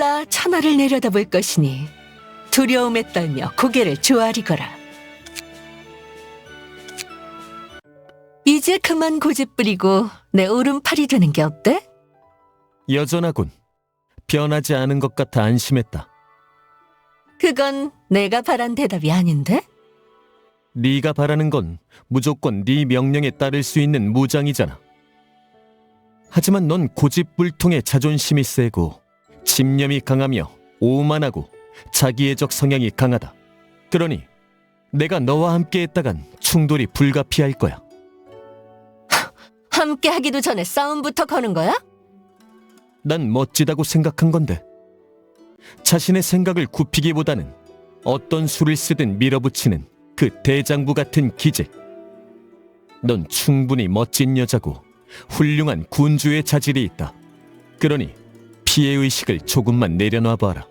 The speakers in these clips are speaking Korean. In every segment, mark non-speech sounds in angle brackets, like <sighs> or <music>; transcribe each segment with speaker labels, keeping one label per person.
Speaker 1: 몰라 천하를 내려다볼 것이니 두려움에 떨며 고개를 조아리거라. 이제 그만 고집 부리고 내 오른팔이 되는 게 어때?
Speaker 2: 여전하군. 변하지 않은 것 같아 안심했다.
Speaker 1: 그건 내가 바란 대답이 아닌데?
Speaker 2: 네가 바라는 건 무조건 네 명령에 따를 수 있는 무장이잖아. 하지만 넌 고집불통의 자존심이 세고 집념이 강하며 오만하고 자기애적 성향이 강하다. 그러니 내가 너와 함께 했다간 충돌이 불가피할 거야.
Speaker 1: 함께 하기도 전에 싸움부터 거는 거야?
Speaker 2: 난 멋지다고 생각한 건데. 자신의 생각을 굽히기보다는 어떤 수를 쓰든 밀어붙이는 그 대장부 같은 기질. 넌 충분히 멋진 여자고 훌륭한 군주의 자질이 있다. 그러니 피해 의식을 조금만 내려놔 봐라.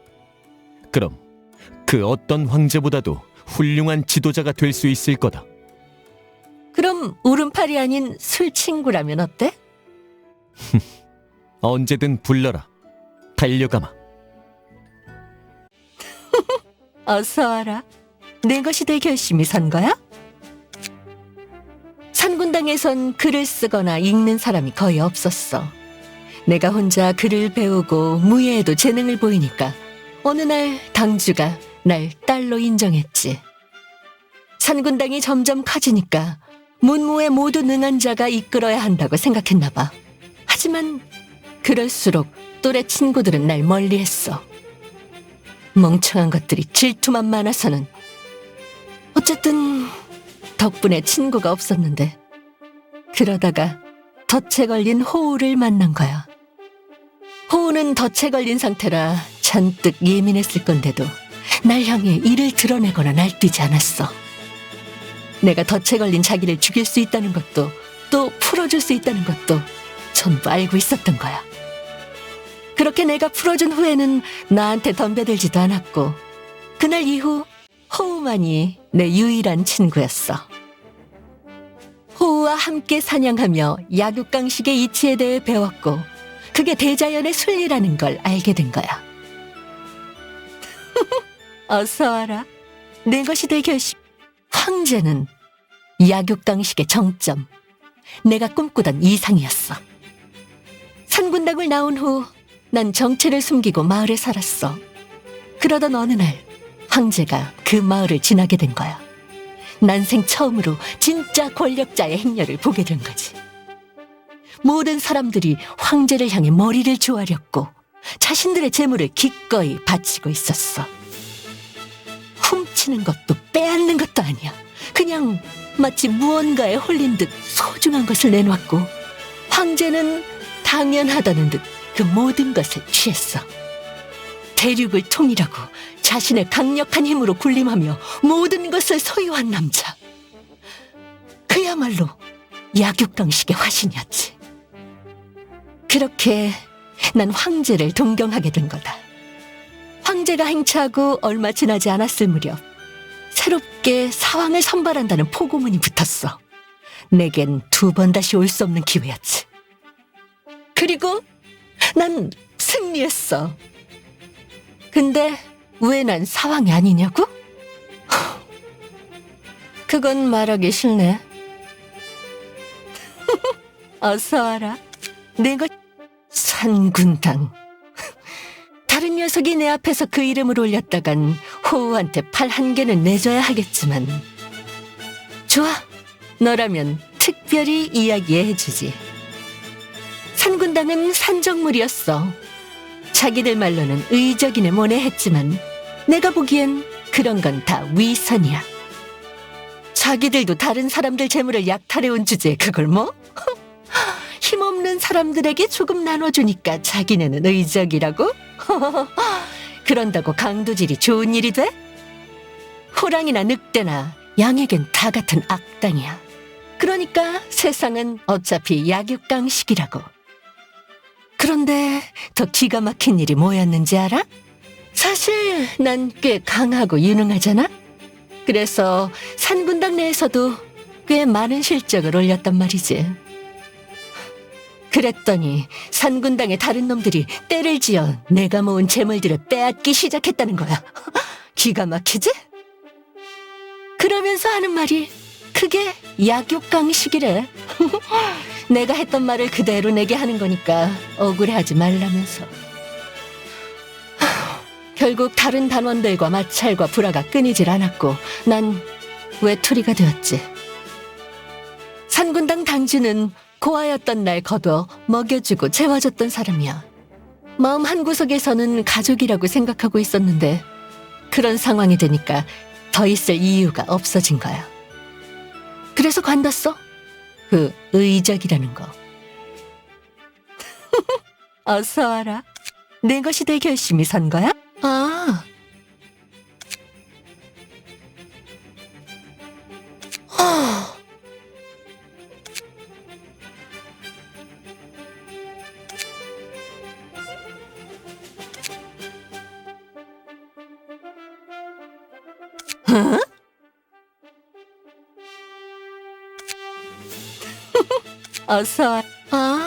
Speaker 2: 그럼 그 어떤 황제보다도 훌륭한 지도자가 될 수 있을 거다.
Speaker 1: 그럼 오른팔이 아닌 술 친구라면 어때? <laughs>
Speaker 2: 언제든 불러라. 달려가마. <laughs>
Speaker 1: 어서 와라. 내 것이 될 결심이 선 거야? 산군당에선 글을 쓰거나 읽는 사람이 거의 없었어. 내가 혼자 글을 배우고 무예에도 재능을 보이니까 어느 날 당주가 날 딸로 인정했지. 산군당이 점점 커지니까 문무에 모두 능한 자가 이끌어야 한다고 생각했나 봐. 하지만 그럴수록 또래 친구들은 날 멀리했어. 멍청한 것들이 질투만 많아서는 어쨌든 덕분에 친구가 없었는데 그러다가 덫에 걸린 호우를 만난 거야. 호우는 덫에 걸린 상태라 잔뜩 예민했을 건데도 날 향해 이를 드러내거나 날뛰지 않았어. 내가 덫에 걸린 자기를 죽일 수 있다는 것도 또 풀어줄 수 있다는 것도 전부 알고 있었던 거야. 그렇게 내가 풀어준 후에는 나한테 덤벼들지도 않았고 그날 이후 호우만이 내 유일한 친구였어. 호우와 함께 사냥하며 약육강식의 이치에 대해 배웠고 그게 대자연의 순리라는 걸 알게 된 거야. <laughs> 어서 와라. 내 것이 될 결심. 황제는 약육강식의 정점. 내가 꿈꾸던 이상이었어. 산군당을 나온 후 난 정체를 숨기고 마을에 살았어. 그러던 어느 날 황제가 그 마을을 지나게 된 거야. 난생 처음으로 진짜 권력자의 행렬을 보게 된 거지. 모든 사람들이 황제를 향해 머리를 조아렸고 자신들의 재물을 기꺼이 바치고 있었어. 훔치는 것도 빼앗는 것도 아니야. 그냥 마치 무언가에 홀린 듯 소중한 것을 내놓았고 황제는 당연하다는 듯 그 모든 것을 취했어. 대륙을 통일하고 자신의 강력한 힘으로 군림하며 모든 것을 소유한 남자. 그야말로 약육강식의 화신이었지. 그렇게 난 황제를 동경하게 된 거다. 황제가 행차하고 얼마 지나지 않았을 무렵 새롭게 사왕을 선발한다는 포고문이 붙었어. 내겐 두 번 다시 올 수 없는 기회였지. 그리고 난 승리했어. 근데 왜 난 사왕이 아니냐고? <laughs> 그건 말하기 싫네. <laughs> 어서 와라. 내가 산군당. 다른 녀석이 내 앞에서 그 이름을 올렸다간 호우한테 팔 한 개는 내줘야 하겠지만. 좋아. 너라면 특별히 이야기해주지. 산군당은 산적물이었어. 자기들 말로는 의적인을 모내했지만 내가 보기엔 그런 건 다 위선이야. 자기들도 다른 사람들 재물을 약탈해온 주제에 그걸 뭐? 사람들에게 조금 나눠주니까 자기네는 의적이라고? <laughs> 그런다고 강도질이 좋은 일이 돼? 호랑이나 늑대나 양에겐 다 같은 악당이야. 그러니까 세상은 어차피 약육강식이라고. 그런데 더 기가 막힌 일이 뭐였는지 알아? 사실 난 꽤 강하고 유능하잖아? 그래서 산군당 내에서도 꽤 많은 실적을 올렸단 말이지. 그랬더니 산군당의 다른 놈들이 때를 지어 내가 모은 재물들을 빼앗기 시작했다는 거야. <laughs> 기가 막히지? 그러면서 하는 말이 그게 약육강식이래. <laughs> 내가 했던 말을 그대로 내게 하는 거니까 억울해하지 말라면서. <sighs> 결국 다른 단원들과 마찰과 불화가 끊이질 않았고 난 외톨이가 되었지. 산군당 당주는 고아였던 날 거둬 먹여주고 재워줬던 사람이야. 마음 한구석에서는 가족이라고 생각하고 있었는데 그런 상황이 되니까 더 있을 이유가 없어진 거야. 그래서 관뒀어. 그 의적이라는 거. <laughs> 어서 와라. 내 것이 될 결심이 선 거야? 아. 아. 어? 어서 <laughs>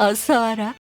Speaker 1: 어서 와라.